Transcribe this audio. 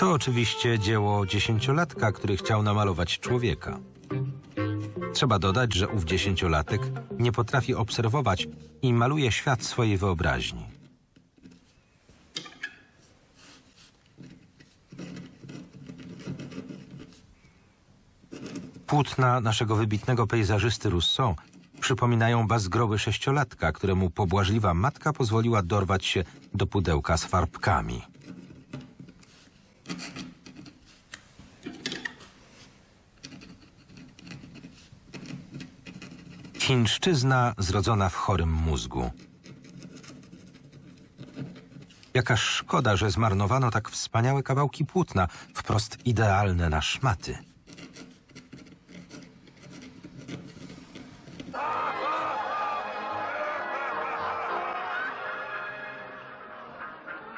To oczywiście dzieło dziesięciolatka, który chciał namalować człowieka. Trzeba dodać, że ów dziesięciolatek nie potrafi obserwować i maluje świat swojej wyobraźni. Płótna naszego wybitnego pejzażysty Rousseau przypominają bazgroły sześciolatka, któremu pobłażliwa matka pozwoliła dorwać się do pudełka z farbkami. Chińszczyzna zrodzona w chorym mózgu. Jaka szkoda, że zmarnowano tak wspaniałe kawałki płótna, wprost idealne na szmaty.